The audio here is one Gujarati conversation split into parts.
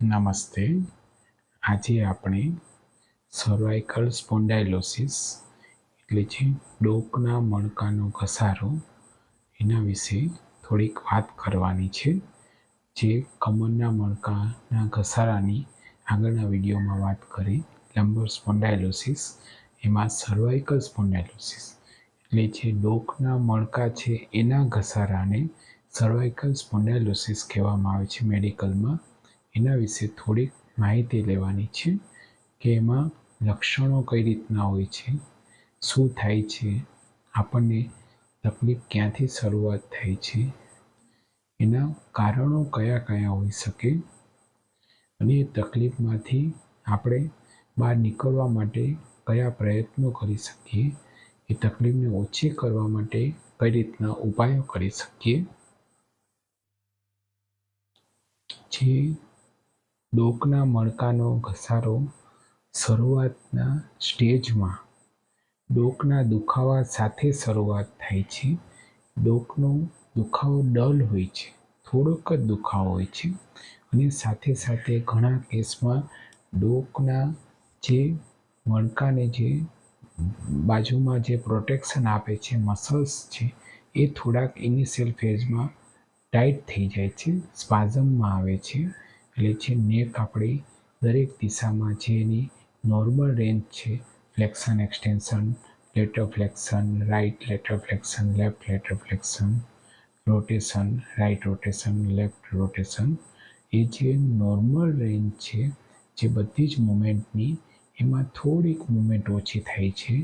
નમસ્તે. આજે આપણે સર્વાઇકલ સ્પોન્ડાઇલોસિસ એટલે જે ડોકના મણકાનો ઘસારો એના વિશે થોડીક વાત કરવાની છે. જે કમરના મણકાના ઘસારાની આગળના વિડીયોમાં વાત કરી લંબર સ્પોન્ડાઇલોસિસ એમાં સર્વાઇકલ સ્પોન્ડાઇલોસિસ એટલે જે ડોકના મણકા છે એના ઘસારાને સર્વાઇકલ સ્પોન્ડાઇલોસિસ કહેવામાં આવે છે મેડિકલમાં. એના વિશે થોડીક માહિતી લેવાની છે કે એમાં લક્ષણો કઈ રીતના હોય છે, શું થાય છે, આપણને તકલીફ ક્યાંથી શરૂઆત થાય છે, એના કારણો કયા કયા હોઈ શકે અને એ તકલીફમાંથી આપણે બહાર નીકળવા માટે કયા પ્રયત્નો કરી શકીએ, એ તકલીફને ઓછી કરવા માટે કઈ રીતના ઉપાયો કરી શકીએ. જે ડોકના મણકાનો ઘસારો શરૂઆતના સ્ટેજમાં. ડોકના દુખાવા સાથે શરૂઆત થાય છે. ડોકનો દુખાવો ડલ હોય છે. થોડોક જ દુખાવો હોય છે. અને સાથે સાથે ઘણા કેસમાં ડોકના જે મણકાને જે બાજુમાં જે પ્રોટેક્શન આપે છે, મસલ્સ છે, એ થોડાક ઇનિશિયલ ફેઝમાં ટાઈટ થઈ જાય છે, સ્પાઝમમાં આવે છે. એટલે જે નેક આપણી દરેક દિશામાં જે એની નોર્મલ રેન્જ છે flexion extension lateral flexion right lateral flexion left lateral flexion rotation right rotation left rotation એ જે નોર્મલ રેન્જ છે, જે બધી જ મુમેન્ટની એમાં થોડીક મુમેન્ટ ઓછી થાય છે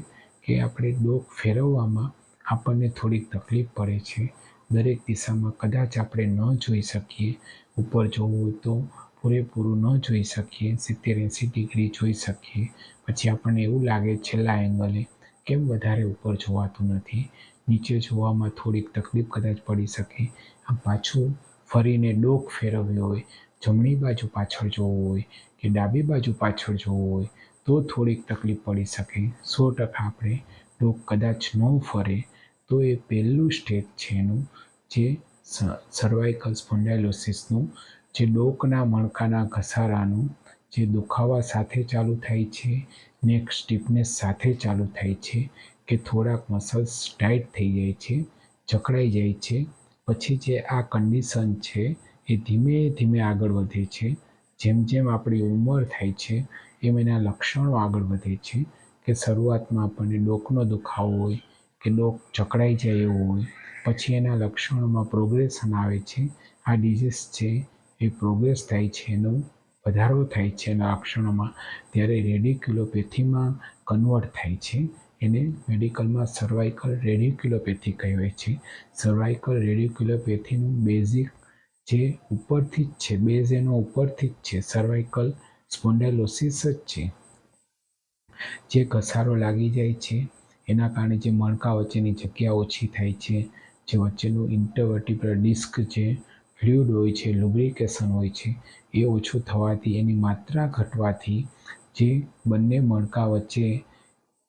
કે આપણે ડોક ફેરવવામાં આપણને થોડીક તકલીફ પડે છે. દરેક દિશામાં કદાચ આપણે ન જોઈ શકીએ ઉપર જોવું હોય તો પૂરેપૂરું ન જોઈ શકીએ. સિત્તેર એંસી ડિગ્રી જોઈ શકીએ. પછી આપણને એવું લાગે છેલ્લા એંગલે કેમ વધારે ઉપર જોવાતું નથી? નીચે જોવામાં થોડીક તકલીફ કદાચ પડી શકે. આમ પાછું ફરીને ડોક ફેરવ્યો હોય, જમણી બાજુ પાછળ જોવું હોય કે ડાબી બાજુ પાછળ જોવું હોય તો થોડીક તકલીફ પડી શકે. સો ટકા આપણે ડોક કદાચ ન ફરે તો એ પહેલું સ્ટેજ છે એનું જે સર્વાઇકલ સ્પોન્ડાઇલોસિસનું જે ડોકના મણકાના ઘસારાનું જે દુખાવા સાથે ચાલુ થાય છે નેક સ્ટીફનેસ સાથે ચાલુ થાય છે, કે થોડાક મસલ્સ ટાઈટ થઈ જાય છે, જકડાઈ જાય છે, પછી જે આ કન્ડિશન છે એ ધીમે ધીમે આગળ વધે છે, જેમ જેમ આપણી ઉંમર થાય છે, એમ એના લક્ષણો આગળ વધે છે, કે શરૂઆતમાં આપણને ડોકનો દુખાવો હોય, કે ડોક જકડાઈ જાય એવું હોય પછી એના લક્ષણોમાં પ્રોગ્રેશન આવે છે. આ ડિઝીઝ છે, એ પ્રોગ્રેસ થાય છે એનો વધારો થાય છે એના લક્ષણોમાં. ત્યારે રેડિક્યુલોપેથીમાં કન્વર્ટ થાય છે. એને મેડિકલમાં સર્વાઇકલ રેડિક્યુલોપેથી કહેવાય છે. સર્વાઇકલ રેડિક્યુલોપેથીનું બેઝિક જે ઉપરથી જ છે બેઝ એનો ઉપરથી જ છે સર્વાઇકલ સ્પોન્ડાઇલોસિસ જ છે. જે ઘસારો લાગી જાય છે, એના કારણે જે મણકા વચ્ચેની જગ્યા ઓછી થાય છે જે વચ્ચેનું ઇન્ટરવર્ટિબ્રલ ડિસ્ક જે ફ્લુઇડ હોય છે લુબ્રિકેશન હોય છે, એ ઓછું થવાથી, એની માત્રા ઘટવાથી, જે બંને મણકા વચ્ચે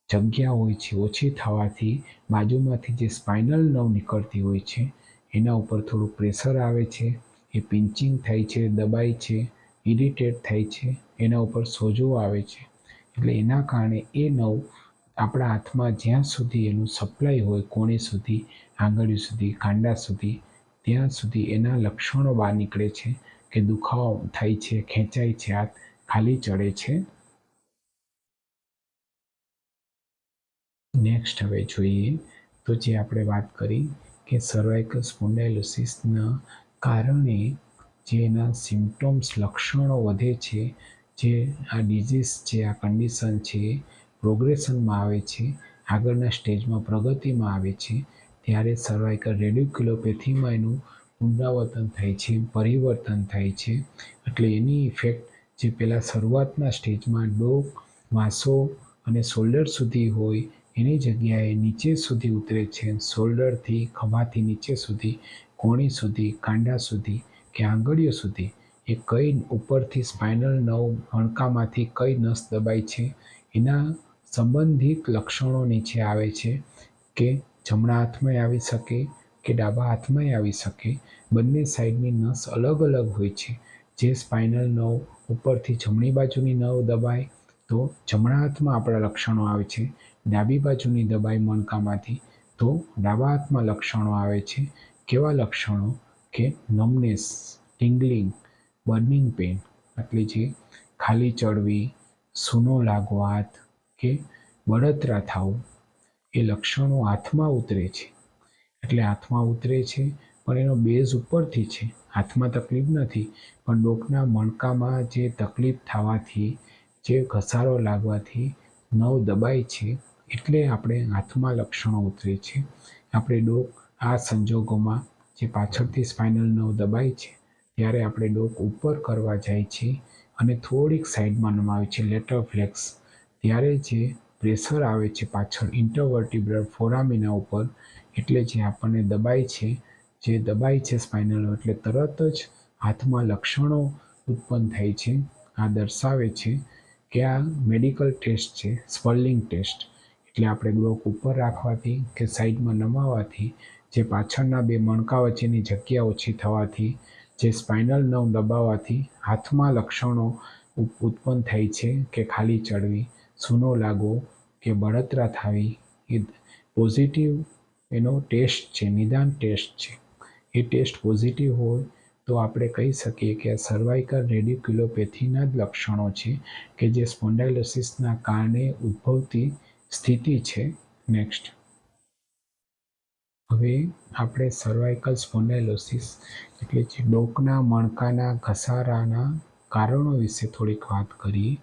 જગ્યા હોય છે, ઓછી થવાથી, બાજુમાંથી જે સ્પાઇનલ નવ નીકળતી હોય છે, એના ઉપર થોડું પ્રેશર આવે છે, એ પિન્ચિંગ થાય છે, દબાય છે ઇરિટેટ થાય છે, એના ઉપર સોજો આવે છે. એટલે એના કારણે એ નવ આપણા હાથમાં જ્યાં સુધી એનું સપ્લાય હોય, કોણી સુધી, આંગળી સુધી કાંડા સુધી, ત્યાં સુધી એના લક્ષણો બહાર નીકળે છે કે દુખાવો થાય છે, ખેંચાય છે, હાથ ખાલી ચડે છે. નેક્સ્ટ હવે જોઈએ તો જે આપણે વાત કરી કે સર્વાઇકલ સ્પોન્ડાઇલોસિસના કારણે જે એના સિમ્ટોમ્સ લક્ષણો વધે છે, જે આ ડિઝીઝ છે આ કન્ડિશન છે પ્રોગ્રેશનમાં આવે છે, આગળના સ્ટેજમાં પ્રગતિમાં આવે છે, ત્યારે સર્વાઇકલ રેડિક્યુલોપેથીમાં એનું પુનરાવર્તન થાય છે, પરિવર્તન થાય છે. એટલે એની ઇફેક્ટ જે પહેલાં શરૂઆતના સ્ટેજમાં ડોક, માંસો અને શોલ્ડર સુધી હોય, એની જગ્યાએ નીચે સુધી ઉતરે છે. શોલ્ડરથી ખભાથી નીચે સુધી, કોણી સુધી, કાંડા સુધી કે આંગળીઓ સુધી, એ કઈ ઉપરથી સ્પાઇનલ નવ હણકામાંથી કઈ નસ દબાય છે, એના સંબંધિત લક્ષણો નીચે આવે છે કે જમણા હાથમાં આવી શકે કે ડાબા હાથમાંય આવી શકે. બંને સાઈડની નસ અલગ અલગ હોય છે. જે સ્પાઇનલ નવ ઉપરથી જમણી બાજુની નવ દબાય તો જમણા હાથમાં આપણા લક્ષણો આવે છે. ડાબી બાજુની દબાય મણકામાંથી તો ડાબા હાથમાં લક્ષણો આવે છે. કેવા લક્ષણો? કે નમનેસ ટિંગલિંગ બર્નિંગ પેન એટલે જે ખાલી ચડવી, સૂનો લાગવો હાથ કે બળતરા થવું એ લક્ષણો હાથમાં ઉતરે છે. એટલે હાથમાં ઉતરે છે, પણ એનો બેઝ ઉપરથી છે. હાથમાં તકલીફ નથી, પણ ડોકના મણકામાં જે તકલીફ થવાથી, જે ઘસારો લાગવાથી નવ દબાય છે, એટલે આપણે હાથમાં લક્ષણો ઉતરે છે. આપણે ડોક આ સંજોગોમાં જે પાછળથી સ્પાઇનલ નવ દબાય છે, ત્યારે આપણે ડોક ઉપર કરવા જાય છે અને થોડીક સાઈડમાં નમાવે છે, લેટર ફ્લેક્સ ત્યારે જે પ્રેશર આવે છે પાછળ ઇન્ટરવર્ટિબ્રલ ફોરામિના ઉપર, એટલે જે આપણને દબાય છે, જે દબાય છે સ્પાઇનલ એટલે તરત જ હાથમાં લક્ષણો ઉત્પન્ન થાય છે. આ દર્શાવે છે કે આ મેડિકલ ટેસ્ટ છે સ્પર્લિંગ ટેસ્ટ એટલે આપણે બ્લોક ઉપર રાખવાથી કે સાઈડમાં નમાવાથી, જે પાછળના બે મણકા વચ્ચેની જગ્યા ઓછી થવાથી, જે સ્પાઇનલ નવ દબાવવાથી હાથમાં લક્ષણો ઉત્પન્ન થાય છે કે ખાલી ચડવી. સૂનો લાગવો કે બળતરા થવી એ પોઝિટિવ એનો ટેસ્ટ છે, નિદાન ટેસ્ટ છે. એ ટેસ્ટ પોઝિટિવ હોય તો આપણે કહી શકીએ કે સર્વાઇકલ રેડિક્યુલોપેથીના જ લક્ષણો છે કે જે સ્પોન્ડાઇલોસિસના કારણે ઉદ્ભવતી સ્થિતિ છે. નેક્સ્ટ હવે આપણે સર્વાઇકલ સ્પોન્ડાઇલોસિસ એટલે જે ડોકના, મણકાના, ઘસારાના કારણો વિશે થોડીક વાત કરીએ.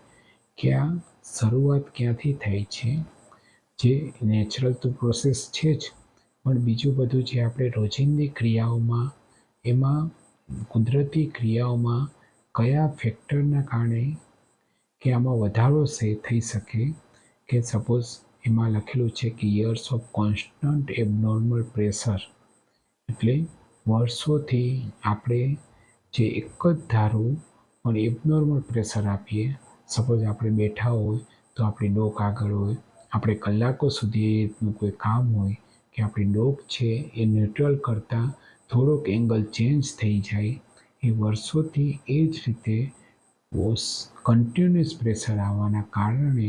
કે આ શરૂઆત ક્યાંથી થઈ છે? જે નેચરલ તો પ્રોસેસ છે જ, પણ બીજું બધું જે આપણે રોજિંદી ક્રિયાઓમાં, એમાં કુદરતી ક્રિયાઓમાં કયા ફેક્ટરના કારણે કે આમાં વધારો થઈ શકે કે સપોઝ એમાં લખેલું છે કે years of constant abnormal pressure એટલે વર્ષોથી આપણે જે એક જ ધારું પણ એબનોર્મલ પ્રેશર આપીએ સપોઝ આપણે બેઠા હોય, તો આપણી ડોક આગળ હોય. આપણે કલાકો સુધી એ રીતનું કોઈ કામ હોય કે આપણી ડોક છે એ ન્યુટ્રલ કરતાં થોડોક એંગલ ચેન્જ થઈ જાય. એ વર્ષોથી એ જ રીતે કન્ટિન્યુઅસ પ્રેશર આવવાના કારણે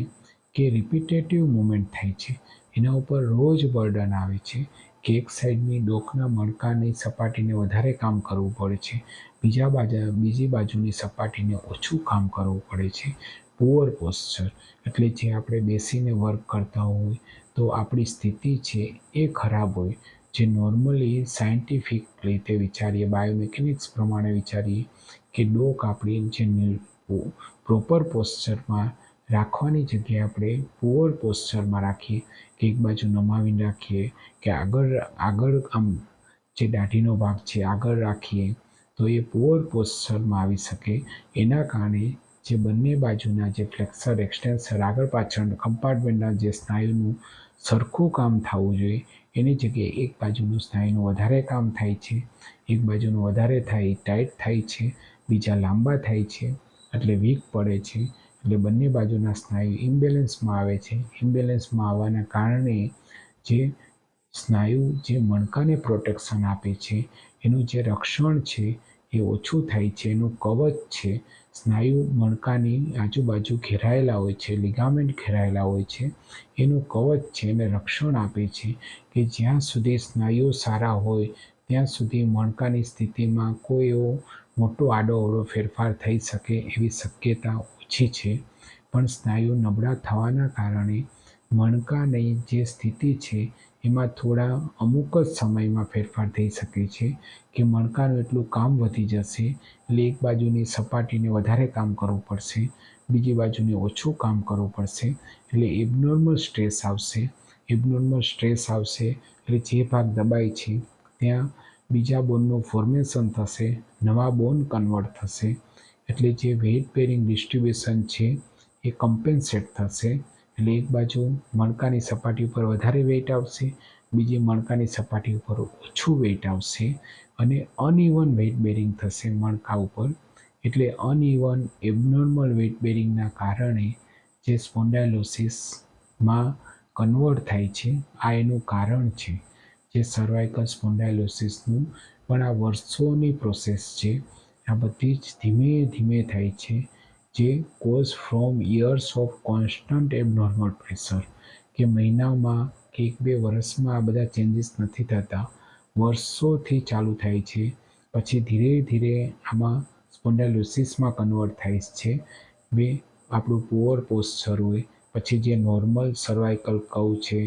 કે રિપીટેટિવ મુમેન્ટ થાય છે. એના ઉપર રોજ બર્ડન આવે છે. કે એક સાઈડની ડોકના મણકાની સપાટીને વધારે કામ કરવું પડે છે. બીજા બાજુ, બીજી બાજુની સપાટીને ઓછું કામ કરવું પડે છે. પુઅર પોસ્ચર એટલે જે આપણે બેસીને વર્ક કરતા હોય તો આપણી સ્થિતિ છે એ ખરાબ હોય. જે નોર્મલી સાયન્ટિફિક રીતે વિચારીએ બાયોમિકેનિક્સ પ્રમાણે વિચારીએ કે ડોક આપણી જે પ્રોપર પોસ્ચરમાં રાખવાની જગ્યાએ આપણે પોઅર પોસ્ચરમાં રાખીએ કે એક બાજુ નમાવીને રાખીએ કે આગળ આગળ આમ જે દાઢીનો ભાગ છે આગળ રાખીએ, તો એ પોઅર પોસ્ચરમાં આવી શકે. એના કારણે જે બંને બાજુના જે ફ્લેક્સર એક્સટેન્સર આગળ પાછળ કમ્પાર્ટમેન્ટના જે સ્નાયુનું સરખું કામ થવું જોઈએ, એની જગ્યાએ એક બાજુનું સ્નાયુનું વધારે કામ થાય છે, એક બાજુનું વધારે થાય ટાઈટ થાય છે, બીજા લાંબા થાય છે, એટલે વીક પડે છે. એટલે બંને બાજુના સ્નાયુ ઇમ્બેલેન્સમાં આવે છે. ઇમ્બેલેન્સમાં આવવાના કારણે જે સ્નાયુ, જે મણકાને પ્રોટેક્શન આપે છે, એનું જે રક્ષણ છે એ ઓછું થાય છે, એનું કવચ છે. સ્નાયુ મણકાની આજુબાજુ ઘેરાયેલા હોય છે, લિગામેન્ટ ઘેરાયેલા હોય છે. એનું કવચ છે, એને રક્ષણ આપે છે કે જ્યાં સુધી સ્નાયુઓ સારા હોય, ત્યાં સુધી મણકાની સ્થિતિમાં કોઈ એવો મોટો આડોઅવળો ફેરફાર થઈ શકે એવી શક્યતા ઓછી છે, પણ સ્નાયુ નબળા થવાના કારણે મણકાની જે સ્થિતિ છે, એમાં થોડા અમુક જ સમયમાં ફેરફાર થઈ શકે છે કે મણકાનું એટલું કામ વધી જશે એટલે એક બાજુની સપાટીને વધારે કામ કરવું પડશે, બીજી બાજુને ઓછું કામ કરવું પડશે, એટલે એબનોર્મલ સ્ટ્રેસ આવશે, એબનોર્મલ સ્ટ્રેસ આવશે, એટલે જે ભાગ દબાય છે, ત્યાં બીજા બોનનું ફોર્મેશન થશે, નવા બોન કન્વર્ટ થશે એટલે જે વેઇટ બેરિંગ ડિસ્ટ્રીબ્યુશન છે, એ કમ્પેન્સેટ થશે. એટલે એક બાજુ મણકાની સપાટી ઉપર વધારે વેઇટ આવશે, બીજી મણકાની સપાટી ઉપર ઓછું વેઇટ આવશે અને અનઇવન વેઇટ બેરિંગ થશે મણકા ઉપર. એટલે અનઇવન એબનોર્મલ વેઇટ બેરિંગના કારણે જે સ્પોન્ડાયલોસિસમાં કન્વર્ટ થાય છે, આ એનું કારણ છે. જે સર્વાઇકલ સ્પોન્ડાયલોસિસનું પણ આ વર્ષોની પ્રોસેસ છે. આ બધી જ ધીમે ધીમે થાય છે, જે cause from years of constant abnormal pressure કે મહિનામાં કે એક બે વર્ષમાં આ બધા ચેન્જીસ નથી થતા, વર્ષોથી ચાલુ થાય છે, પછી ધીરે ધીરે આમાં સ્પોન્ડાલોસિસમાં કન્વર્ટ થાય છે, બે આપણું પુઅર પોસ્ચર હોય, પછી જે નોર્મલ સર્વાઇકલ કવ છે,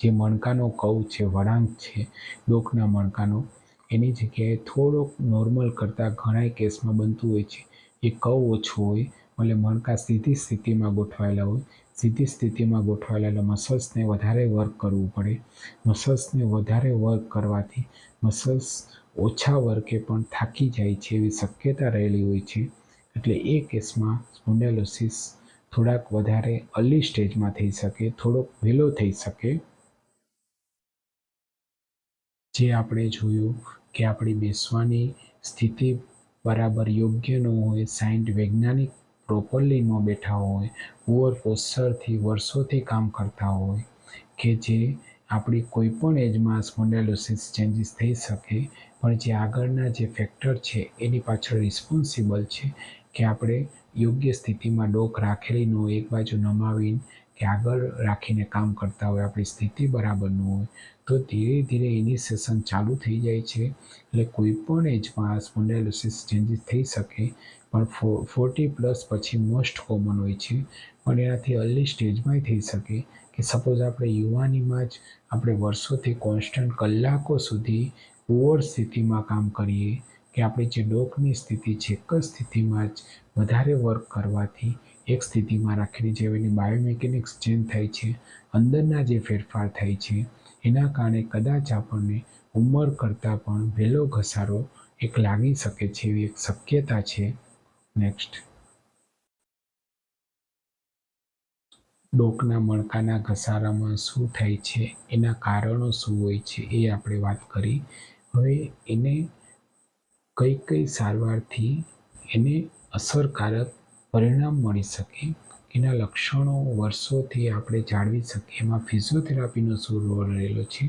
જે મણકાનો કવ છે, વળાંક છે, ડોકના મણકાનો એની જગ્યાએ થોડોક નોર્મલ કરતાં ઘણા કેસમાં બનતું હોય છે. એ કવ ઓછો હોય એટલે મણકા સીધી સ્થિતિમાં ગોઠવાયેલા હોય, સીધી સ્થિતિમાં ગોઠવાયેલા મસલ્સને વધારે વર્ક કરવું પડે. મસલ્સને વધારે વર્ક કરવાથી મસલ્સ ઓછા વર્કે પણ થાકી જાય છે એવી શક્યતા રહેલી હોય છે. એટલે એ કેસમાં સ્પોન્ડેલોસિસ થોડાક વધારે અર્લી સ્ટેજમાં થઈ શકે, થોડોક વહેલો થઈ શકે. જે આપણે જોયું કે આપણી બેસવાની સ્થિતિ બરાબર યોગ્ય ન હોય સાયન્ટ વૈજ્ઞાનિક પ્રોપરલી ન બેઠા હોય પુઅર પોસ્ચરથી વર્ષોથી કામ કરતા હોય, કે જે આપણી કોઈ પણ એજમાં સ્પોન્ડાલોસિસ ચેન્જીસ થઈ શકે, પણ જે આગળના જે ફેક્ટર છે, એની પાછળ રિસ્પોન્સિબલ છે, કે આપણે યોગ્ય સ્થિતિમાં ડોક રાખેલી ન એક બાજુ નમાવીને કે આગળ રાખીને કામ કરતા હોય, આપણી સ્થિતિ બરાબર ન હોય, તો ધીરે ધીરે એની સેશન ચાલુ થઈ જાય છે. એટલે કોઈ પણ એજમાં સ્પોન્ડેલોસિસ ચેન્જીસ થઈ શકે, પણ ફોર્ટી પ્લસ પછી મોસ્ટ કોમન હોય છે. પણ એનાથી અર્લી સ્ટેજમાંય થઈ શકે કે સપોઝ આપણે યુવાનીમાં જ આપણે વર્ષોથી કોન્સ્ટન્ટ કલાકો સુધી ઓવર સ્થિતિમાં કામ કરીએ, કે આપણી જે ડોકની સ્થિતિ છે, એક જ સ્થિતિમાં જ વધારે વર્ક કરવાથી એક સ્થિતિમાં રાખીને જે એની બાયોમિકેનિક્સ ચેન્જ થાય છે, અંદરના જે ફેરફાર થાય છે, એના કારણે કદાચ આપણને ઉંમર કરતાં પણ વહેલો ઘસારો એક લાગી શકે છે, એવી એક શક્યતા છે. નેક્સ્ટ ડોકના મણકાના ઘસારામાં શું થાય છે, એના કારણો શું હોય છે, એ આપણે વાત કરી. હવે એને કઈ કઈ સારવારથી એને અસરકારક પરિણામ મળી શકે. એના લક્ષણો વર્ષોથી આપણે જાળવી શકીએ. એમાં ફિઝિયોથેરાપીનો શું રોલ રહેલો છે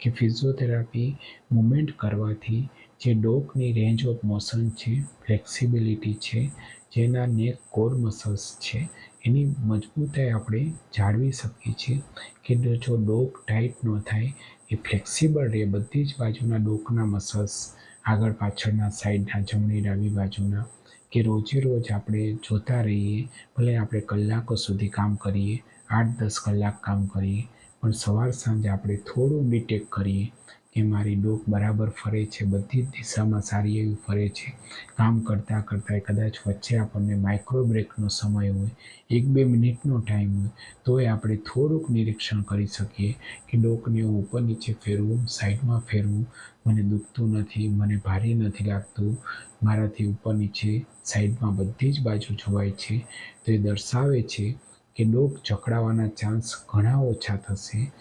કે ફિઝિયોથેરાપી મુમેન્ટ કરવાથી જે ડોકની રેન્જ ઓફ મોશન છે, ફ્લેક્સિબિલિટી છે, જેના નેક કોર મસલ્સ છે, એની મજબૂતાઈ આપણે જાળવી શકીએ છીએ કે જો ડોક ટાઈટ ન થાય, એ ફ્લેક્સિબલ રહે. બધી જ બાજુના ડોકના મસલ્સ આગળ પાછળના સાઈડના જમણી ડાબી બાજુના કે રોજે રોજ આપણે જોતા રહીએ, ભલે આપણે કલાકો સુધી કામ કરીએ, આઠ દસ કલાક કામ કરીએ, પણ સવાર સાંજ આપણે થોડું બીટેક કરીએ કે મારી ડોક બરાબર ફરે છે. બધી જ દિશામાં સારી એવી ફરે છે. કામ કરતાં કરતાં કદાચ વચ્ચે આપણને માઇક્રો બ્રેકનો સમય હોય, એક બે મિનિટનો ટાઈમ હોય, તોય આપણે થોડુંક નિરીક્ષણ કરી શકીએ કે ડોકને ઉપર નીચે ફેરવું, સાઈડમાં ફેરવું, મને દુખતું નથી, મને ભારે નથી લાગતું, મારાથી ઉપર નીચે, સાઈડમાં બધી જ બાજુ જોવાય છે. તો એ દર્શાવે છે કે ડોક જકડાવાના ચાન્સ ઘણા ઓછા થશે.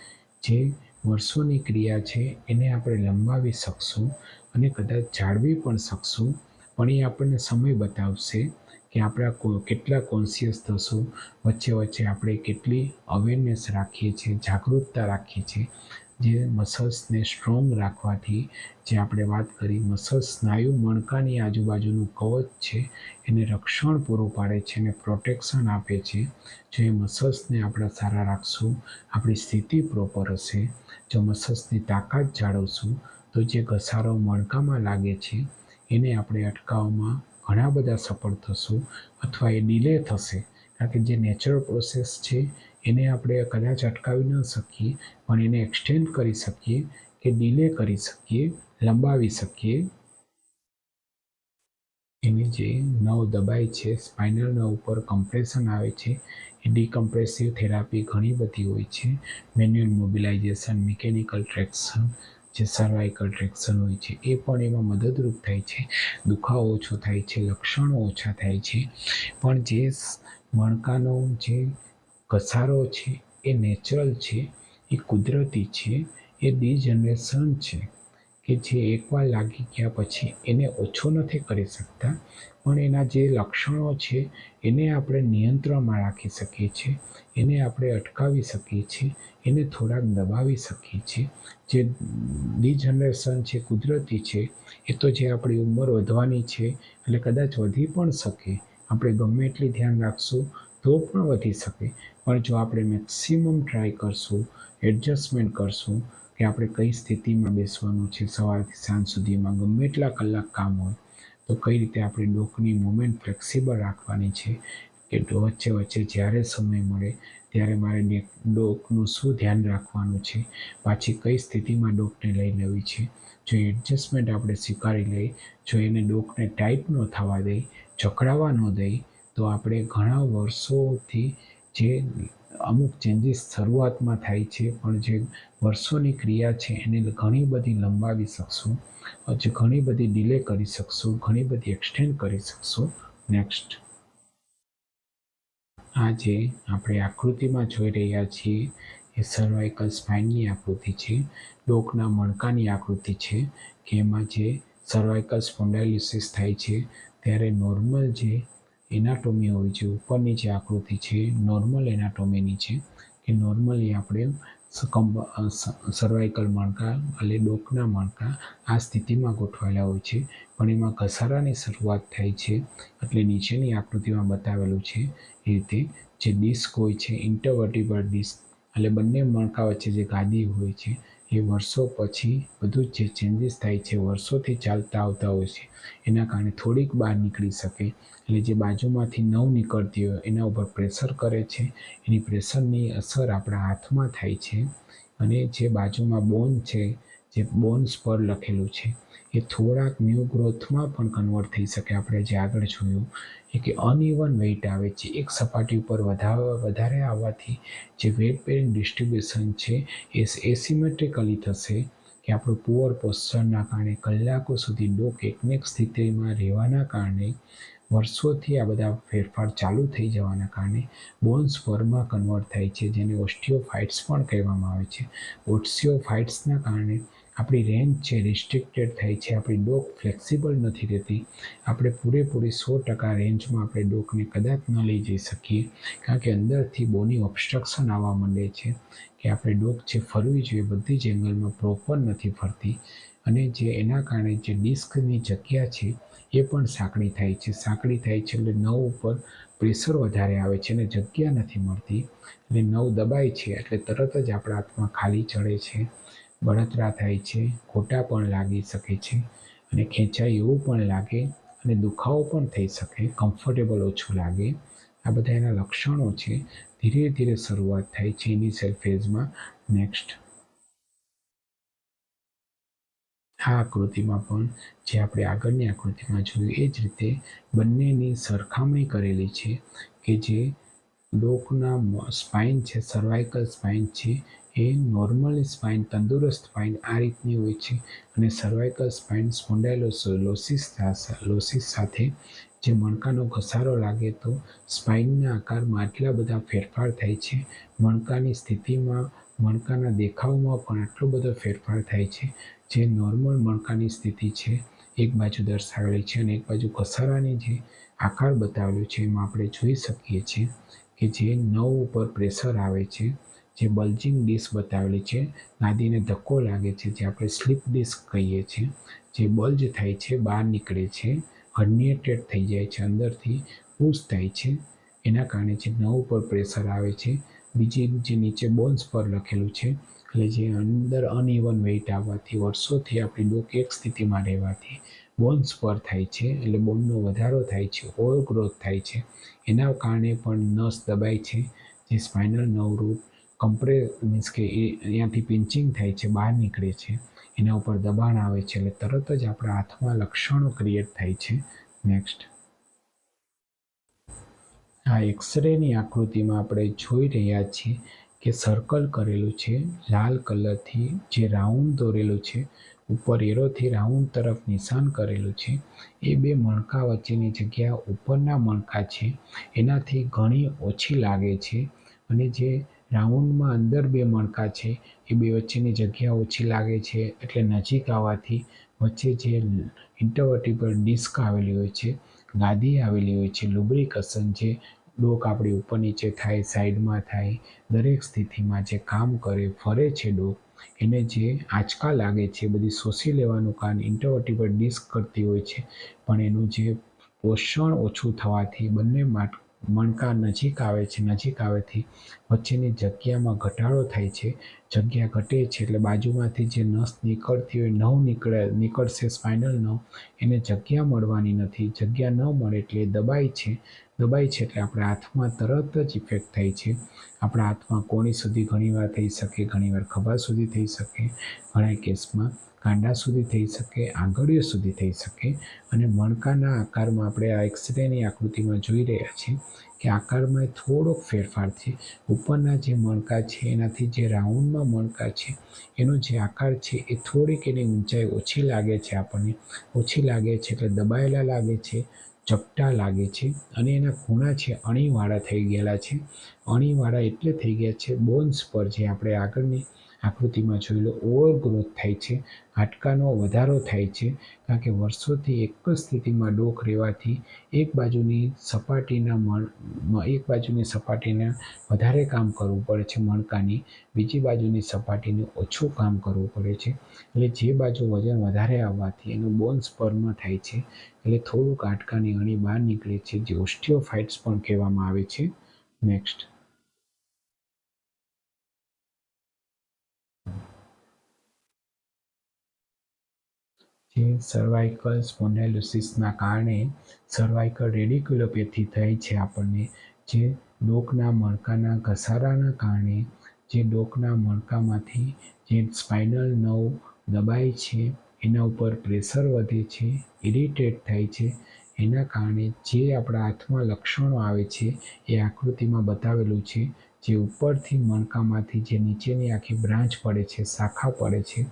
જે વર્ષોની ક્રિયા છે, એને આપણે લંબાવી શકશું અને કદાચ જાળવી પણ શકશું. પણ એ આપણને સમય બતાવશે કે આપણા કેટલા કોન્શિયસ થશું. વચ્ચે વચ્ચે આપણે કેટલી અવેરનેસ રાખીએ છીએ, જાગૃતતા રાખીએ છીએ. જે મસલ્સને સ્ટ્રોંગ રાખવાથી જે આપણે વાત કરી મસલ્સ સ્નાયુ મણકાની આજુબાજુનું કવચ છે, એને રક્ષણ પૂરું પાડે છે અને પ્રોટેક્શન આપે છે. જો એ મસલ્સને આપણે સારા રાખશું, આપણી સ્થિતિ પ્રોપર હશે, જો મસલ્સની તાકાત જાળવશું, તો જે ઘસારો મણકામાં લાગે છે, એને આપણે અટકાવવામાં ઘણા બધા સફળ થશું અથવા એ ડિલે થશે. કારણ કે જે નેચરલ પ્રોસેસ છે એને આપણે કદાચ અટકાવી ન શકીએ, પણ એને એક્સટેન્ડ કરી શકીએ કે ડિલે કરી શકીએ, લંબાવી શકીએ. એની જે નવ દબાય છે સ્પાઇનલ નવ ઉપર કમ્પ્રેશન આવે છે, એ ડીકમ્પ્રેસિવ થેરાપી ઘણી બધી હોય છે. મેન્યુઅલ મોબિલાઇઝેશન મિકેનિકલ ટ્રેક્શન જે સર્વાઇકલ ટ્રેક્શન હોય છે, એ પણ એમાં મદદરૂપ થાય છે. દુખાવો ઓછો થાય છે, લક્ષણો ઓછા થાય છે. પણ જે મણકાનો જે ઘસારો છે, એ નેચરલ છે, એ કુદરતી છે, એ ડિજનરેશન છે, કે જે એકવાર લાગી ગયા પછી એને ઓછો નથી કરી શકતા, પણ એના જે લક્ષણો છે, એને આપણે નિયંત્રણમાં રાખી શકીએ છીએ, એને આપણે અટકાવી શકીએ છીએ, એને થોડાક દબાવી શકીએ છીએ. જે ડિજનરેશન છે, કુદરતી છે, એ તો જે આપણી ઉંમર વધવાની છે, એટલે કદાચ વધી પણ શકે. આપણે ગમે એટલી ધ્યાન રાખશું તો પણ વધી શકે. પણ જો આપણે મેક્સિમમ ટ્રાય કરશું એડજસ્ટમેન્ટ કરશું કે આપણે કઈ સ્થિતિમાં બેસવાનું છે, સવારથી સાંજ સુધીમાં ગમે એટલા કલાક કામ હોય, તો કઈ રીતે આપણે ડોકની મુવમેન્ટ ફ્લેક્સિબલ રાખવાની છે કે વચ્ચે વચ્ચે જ્યારે સમય મળે ત્યારે મારે ડોકનું શું ધ્યાન રાખવાનું છે, પાછી કઈ સ્થિતિમાં ડોકને લઈ લેવી છે. જો એડજસ્ટમેન્ટ આપણે સ્વીકારી લઈ, જો એને ડોકને ટાઈટ ન થવા દઈ, જકડાવા ન દઈ તો આપણે ઘણા વર્ષોથી જે અમુક ચેન્જીસ શરૂઆતમાં થાય છે, પણ જે વર્ષોની ક્રિયા છે, એને ઘણી બધી લંબાવી શકશું. જે ઘણી બધી ડિલે કરી શકશું, ઘણી બધી એક્સટેન્ડ કરી શકશું. નેક્સ્ટ આજે આપણે આકૃતિમાં જોઈ રહ્યા છીએ, એ સર્વાઇકલ સ્પાઇનની આકૃતિ છે, ડોકના મણકાની આકૃતિ છે, કે એમાં જે સર્વાઇકલ સ્પોન્ડાયલિસિસ થાય છે, ત્યારે નોર્મલ જે એનાટોમી હોય છે, ઉપરની જે આકૃતિ છે નોર્મલ એનાટોમીની છે, કે નોર્મલી આપણે સર્વાઇકલ મણકા એટલે ડોકના મણકા આ સ્થિતિમાં ગોઠવાયેલા હોય છે. પણ એમાં ઘસારાની શરૂઆત થાય છે, એટલે નીચેની આકૃતિમાં બતાવેલું છે એ રીતે જે ડિસ્ક હોય છે ઇન્ટરવર્ટિબલ ડિસ્ક એટલે બંને મણકા વચ્ચે જે ગાદી હોય છે એ વર્ષો પછી બધું જ ચેન્જીસ થાય છે, વર્ષોથી ચાલતા આવતા હોય છે. એના કારણે થોડીક બહાર નીકળી શકે. એટલે જે બાજુમાંથી નવ નીકળતી હોય, એના ઉપર પ્રેશર કરે છે. એની પ્રેશરની અસર આપણા હાથમાં થાય છે. અને જે બાજુમાં બોન છે, જે બોન્સ પર લખેલું છે એ થોડાક ન્યૂ ગ્રોથમાં પણ કન્વર્ટ થઈ શકે. આપણે જે આગળ જોયું એ કે અનઇવન વેઇટ આવે છે. એક સપાટી ઉપર વધારે વધારે આવવાથી જે વેટ બેરિંગ ડિસ્ટ્રીબ્યુશન છે એ એસિમેટ્રિકલી થશે કે આપણું પુઅર પોસ્ચરના કારણે કલાકો સુધી ડોક એકનેક સ્થિતિમાં રહેવાના કારણે વર્ષોથી આ બધા ફેરફાર ચાલુ થઈ જવાના કારણે બોન્સ ફરમાં કન્વર્ટ થાય છે. જેને ઓસ્ટિયોફાઇટ્સ પણ કહેવામાં આવે છે. ઓસ્ટિયોફાઇટ્સના કારણે આપણી રેન્જ છે રિસ્ટ્રિક્ટેડ થાય છે, આપણી ડોક ફ્લેક્સિબલ નથી રહેતી, આપણે પૂરેપૂરી સો ટકા રેન્જમાં આપણે ડોકને કદાચ ન લઈ જઈ શકીએ, કારણ કે અંદરથી બોની ઓબ્સ્ટ્રક્શન આવવા માંડે છે કે આપણે ડોક જે ફરવી જોઈએ, બધી જ એંગલમાં પ્રોપર નથી ફરતી અને જે એના કારણે જે ડિસ્કની જગ્યા છે એ પણ સાંકડી થાય છે. સાંકડી થાય છે એટલે નવ ઉપર પ્રેશર વધારે આવે છે અને જગ્યા નથી મળતી, એટલે નવ દબાય છે એટલે તરત જ આપણા હાથમાં ખાલી ચડે છે. બળતરા થાય છે, ખોટા પણ લાગી શકે છે અને ખેંચાય એવું પણ લાગે અને દુખાવો પણ થઈ શકે કમ્ફર્ટેબલ ઓછું લાગે. આ બધા એના લક્ષણો છે. ધીરે ધીરે શરૂઆત થાય છે ઇનિશિયલ ફેઝમાં નેક્સ્ટ આ આકૃતિમાં પણ જે આપણે આગળની આકૃતિમાં જોયું એ જ રીતે બંનેની સરખામણી કરેલી છે કે જે ડોકના સ્પાઇન છે સર્વાઇકલ સ્પાઇન છે એ નોર્મલી સ્પાઇન તંદુરસ્ત સ્પાઇન આ રીતની હોય છે. અને સર્વાઇકલ સ્પાઇન સ્પોન્ડાયલોસિસ લોસિસ સાથે જે મણકાનો ઘસારો લાગે તો સ્પાઇનના આકારમાં આટલા બધા ફેરફાર થાય છે. મણકાની સ્થિતિમાં, મણકાના દેખાવમાં પણ આટલો બધો ફેરફાર થાય છે. જે નોર્મલ મણકાની સ્થિતિ છે, એક બાજુ દર્શાવેલી છે અને એક બાજુ ઘસારાની જે આકાર બતાવેલો છે, એમાં આપણે જોઈ શકીએ છીએ કે જે નવ ઉપર પ્રેશર આવે છે. જે બલ્જિંગ ડિસ્ક બતાવેલી છે, નાદીને ધક્કો લાગે છે, જે આપણે સ્લીપ ડિસ્ક કહીએ છીએ, જે બલ્જ થાય છે, બહાર નીકળે છે હર્નિએટેડ થઈ જાય છે, અંદરથી પુશ થાય છે, એના કારણે જે નવ ઉપર પ્રેશર આવે છે, બીજી જે નીચે બોન્સ પર લખેલું છે, એટલે જે અંદર અનઇવન વેઇટ આવવાથી, વર્ષોથી આપણી ડોક એક સ્થિતિમાં રહેવાથી બોન્સ પર થાય છે, એટલે બોનનો વધારો થાય છે ઓવર ગ્રોથ થાય છે, એના કારણે પણ નસ દબાય છે, જે સ્પાઇનલ નવ રૂટ કમ્પ્રે મીન્સ કે એ અહીંયાથી પિન્ચિંગ થાય છે, બહાર નીકળે છે, એના ઉપર દબાણ આવે છે એટલે તરત જ આપણા હાથમાં લક્ષણો ક્રિએટ થાય છે. નેક્સ્ટ આ એક્સરેની આકૃતિમાં આપણે જોઈ રહ્યા છીએ કે સર્કલ કરેલું છે, લાલ કલરથી જે રાઉન્ડ દોરેલું છે, ઉપર એરોથી રાઉન્ડ તરફ નિશાન કરેલું છે, એ બે મણકા વચ્ચેની જગ્યા ઉપરના મણકા છે, એનાથી ઘણી ઓછી લાગે છે અને જે રાઉન્ડમાં અંદર બે મણકા છે. એ બે વચ્ચેની જગ્યા ઓછી લાગે છે એટલે નજીક આવવાથી વચ્ચે જે ઇન્ટરવર્ટિબલ ડિસ્ક આવેલી હોય છે, ગાદી આવેલી હોય છે લુબ્રિકેશન જે ડોક આપણી ઉપર નીચે થાય, સાઈડમાં થાય, દરેક સ્થિતિમાં જે કામ કરે, ફરે છે ડોક, એને જે આંચકા લાગે છે, બધી શોષી લેવાનું કામ ઇન્ટરવર્ટિબલ ડિસ્ક કરતી હોય છે. પણ એનું જે પોષણ ઓછું થવાથી બંને મણકા નજીક આવે છે, નજીક આવેથી વચ્ચેની જગ્યામાં ઘટાડો થાય છે. જગ્યા ઘટે છે એટલે બાજુમાંથી જે નસ નીકળતી હોય, નવ નીકળે, નીકળશે સ્પાઇનલ નવ, એને જગ્યા મળવાની નથી. જગ્યા ન મળે એટલે દબાય છે. દબાય છે એટલે આપણા હાથમાં તરત જ ઇફેક્ટ થાય છે. આપણા હાથમાં કોણી સુધી ઘણીવાર થઈ શકે, ઘણીવાર ખભા સુધી થઈ શકે. ઘણા કેસમાં કાંડા સુધી થઈ શકે, આંગળીઓ સુધી થઈ શકે અને મણકાના આકારમાં આપણે આ એક્સરેની આકૃતિમાં જોઈ રહ્યા છીએ કે આકારમાં થોડોક ફેરફાર છે. ઉપરના જે મણકા છે, એનાથી જે રાઉન્ડમાં મણકા છે, એનો જે આકાર છે, એ થોડીક એની ઊંચાઈ ઓછી લાગે છે આપણને. ઓછી લાગે છે એટલે દબાયેલા લાગે છે, ચપટા લાગે છે અને એના ખૂણા છે અણીવાળા થઈ ગયેલા છે. અણીવાળા એટલે થઈ ગયા છે બોન્સ પર, જે આપણે આગળની આકૃતિમાં જોયેલો ઓવરગ્રોથ થાય છે. હાડકાનો વધારો થાય છે, કારણ કે વર્ષોથી એક જ સ્થિતિમાં ડોક રહેવાથી એક બાજુની સપાટીના એક બાજુની સપાટીને વધારે કામ કરવું પડે છે મણકાની, બીજી બાજુની સપાટીને ઓછું કામ કરવું પડે છે. એટલે જે બાજુ વજન વધારે આવવાથી એનું બોન્સ પરમાં થાય છે, એટલે થોડુંક હાડકાની અણી બહાર નીકળે છે, જે ઓસ્ટિયોફાઇટ્સ પણ કહેવામાં આવે છે. નેક્સ્ટ. જે સર્વાઇકલ સ્પોન્ડાઇલોસિસના કારણે સર્વાઇકલ રેડિક્યુલોપેથી થઈ છે આપણને, જે ડોકના મણકાના ઘસારાના કારણે, જે ડોકના મણકામાંથી જે સ્પાઇનલ નવ દબાય છે, એના ઉપર પ્રેશર વધે છે ઇરિટેટ થાય છે, એના કારણે જે આપણા હાથમાં લક્ષણો આવે છે, એ આકૃતિમાં બતાવેલું છે, જે ઉપરથી મણકામાંથી જે નીચેની આખી બ્રાન્ચ પડે છે, શાખા પડે છે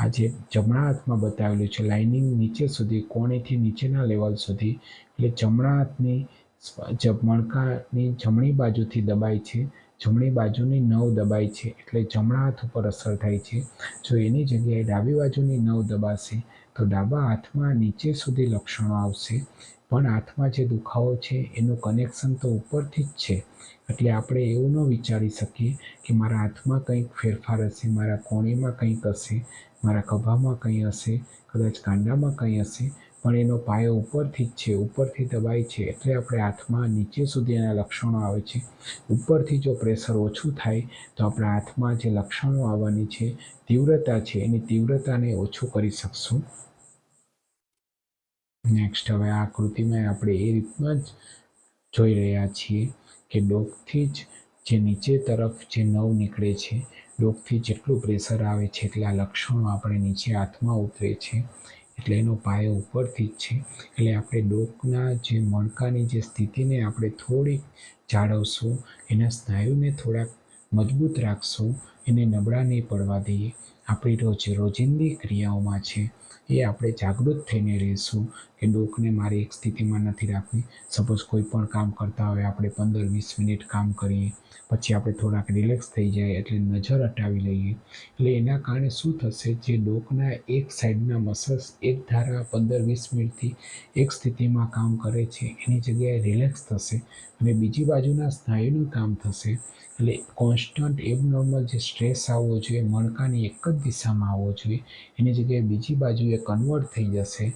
આ જે જમણા હાથમાં બતાવેલું છે. લાઇનિંગ નીચે સુધી, કોણીથી નીચેના લેવલ સુધી. એટલે જમણા હાથની મણકાની જમણી બાજુથી દબાય છે. જમણી બાજુની નવ દબાય છે. એટલે જમણા હાથ ઉપર અસર થાય છે. જો એની જગ્યાએ ડાબી બાજુની નવ દબાશે, તો ડાબા હાથમાં નીચે સુધી લક્ષણો આવશે. પણ હાથમાં જે દુખાવો છે, એનું કનેક્શન તો ઉપરથી જ છે. એટલે આપણે એવું ન વિચારી શકીએ કે મારા હાથમાં કંઈક ફેરફાર હશે, મારા કોણીમાં કંઈક હશે. મારા ખભામાં કંઈ હશે? કદાચ કાંડામાં કંઈ હશે? પણ એનો પાયો ઉપરથી જ છે, ઉપરથી દબાય છે. એટલે આપણે હાથમાં નીચે સુધી એના લક્ષણો આવે છે. ઉપરથી જો પ્રેશર ઓછું થાય, તો આપણા હાથમાં જે લક્ષણો આવવાની છે, તીવ્રતા છે, એની તીવ્રતાને ઓછું કરી શકશું. નેક્સ્ટ હવે આ આકૃતિમાં આપણે એ રીતના જ જોઈ રહ્યા છીએ કે ડોકથી જ જે નીચે તરફ જે નવ નીકળે છે ડોકથી જેટલું પ્રેશર આવે છે એટલા લક્ષણો આપણે નીચે હાથમાં ઉતરે છે. એટલે એનો પાયો ઉપરથી જ છે. એટલે આપણે ડોકના જે મણકાની જે સ્થિતિને આપણે થોડીક જાળવશું, એના સ્નાયુને થોડાક મજબૂત રાખશું, એને નબળા નહીં પડવા દઈએ. આપણી રોજ રોજિંદી ક્રિયાઓમાં છે. એ આપણે જાગૃત થઈને રહીશું. કે ડોકને મારી એક સ્થિતિમાં નથી રાખવી. સપોઝ કોઈ પણ કામ કરતા હોય, આપણે પંદર વીસ મિનિટ કામ કરીએ, પછી આપણે થોડાક રિલેક્સ થઈ જાય એટલે નજર હટાવી લઈએ. એટલે એના કારણે શું થશે? જે ડોકના એક સાઈડના મસલ્સ એક ધારા પંદર વીસ મિનિટથી એક સ્થિતિમાં કામ કરે છે, એની જગ્યાએ રિલેક્સ થશે અને બીજી બાજુના સ્નાયુનું કામ થશે. એટલે કોન્સ્ટન્ટ એબનોર્મલ જે સ્ટ્રેસ આવવો જોઈએ, મણકાની એક જ દિશામાં આવવો જોઈએ, એની જગ્યાએ બીજી બાજુએ કન્વર્ટ થઈ જશે.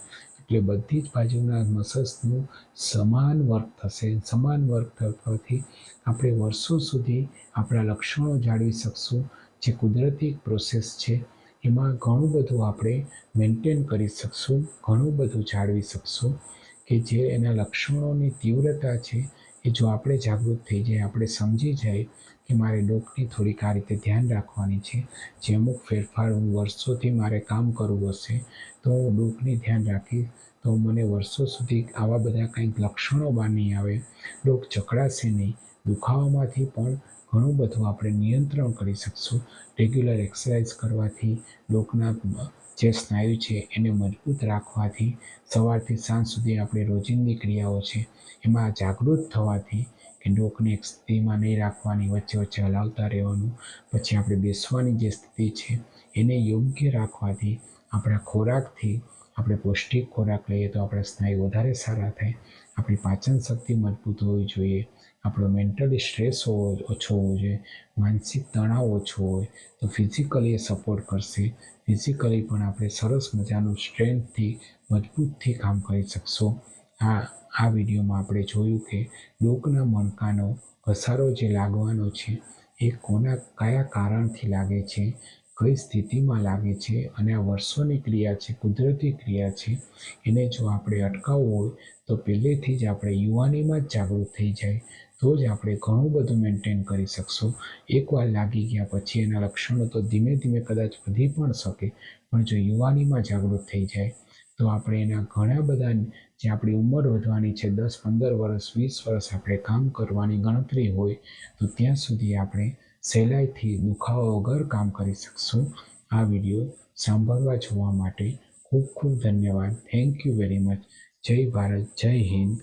એટલે બધી જ બાજુના મસલ્સનું સમાન વર્ક થશે. સમાન વર્ક થવાથી આપણે વર્ષો સુધી આપણા લક્ષણો જાળવી શકશું. જે કુદરતી પ્રોસેસ છે, એમાં ઘણું બધું આપણે મેન્ટેન કરી શકશું, ઘણું બધું જાળવી શકશું કે જે એના લક્ષણોની તીવ્રતા છે એ જો આપણે જાગૃત થઈ જાય, આપણે સમજી જાય કે મારે ડોકની થોડીક આ રીતે ધ્યાન રાખવાની છે, જે અમુક ફેરફાર હું વર્ષોથી મારે કામ કરવું હશે, તો હું ડોકની ધ્યાન રાખીશ, તો મને વર્ષો સુધી આવા બધા કંઈક લક્ષણો બહાર નહીં આવે. ડોક ચકડાશે નહીં. દુખાવામાંથી પણ ઘણું બધું આપણે નિયંત્રણ કરી શકશું. રેગ્યુલર એક્સરસાઇઝ કરવાથી ડોકના જે સ્નાયુ છે એને મજબૂત રાખવાથી સવારથી સાંજ સુધી આપણી રોજિંદી ક્રિયાઓ છે એમાં જાગૃત થવાથી કે ડોકને એક સ્થિતિમાં નહીં રાખવાની, વચ્ચે વચ્ચે હલાવતા રહેવાનું, પછી આપણે બેસવાની જે સ્થિતિ છે એને યોગ્ય રાખવાથી આપણા ખોરાકથી આપણે પૌષ્ટિક ખોરાક લઈએ તો આપણા સ્નાયુ વધારે સારા થાય. આપણી પાચન શક્તિ મજબૂત હોવી જોઈએ. આપણો મેન્ટલી સ્ટ્રેસ હોવો, ઓછો હોવો જોઈએ. માનસિક તણાવ ઓછો હોય તો ફિઝિકલી એ સપોર્ટ કરશે. ફિઝિકલી પણ આપણે સરસ મજાનું સ્ટ્રેન્થથી મજબૂતથી કામ કરી શકશો. આ આ વિડીયોમાં આપણે જોયું કે ડોકના મણકાનો ઘસારો જે લાગવાનો છે, એ કોના, કયા કારણથી લાગે છે, કઈ સ્થિતિમાં લાગે છે અને આ વર્ષોની ક્રિયા છે, કુદરતી ક્રિયા છે, એને જો આપણે અટકાવવું હોય તો પહેલેથી જ આપણે યુવાનીમાં જ જાગૃત થઈ જાય. તો જ આપણે ઘણું બધું મેન્ટેન કરી શકશું. એકવાર લાગી ગયા પછી એના લક્ષણો તો ધીમે ધીમે કદાચ વધી પણ શકે, પણ જો યુવાનીમાં જાગૃત થઈ જાય, તો આપણે એના ઘણા બધા જે આપણી ઉંમર વધવાની છે, દસ, પંદર વર્ષ, વીસ વર્ષ આપણે કામ કરવાની ગણતરી હોય, તો ત્યાં સુધી આપણે સહેલાઈથી દુખાવા વગર કામ કરી શકશું. આ વીડિયો સાંભળવા જોવા માટે ખૂબ ખૂબ ધન્યવાદ. થેન્ક યુ વેરી મચ જય ભારત, જય હિન્દ.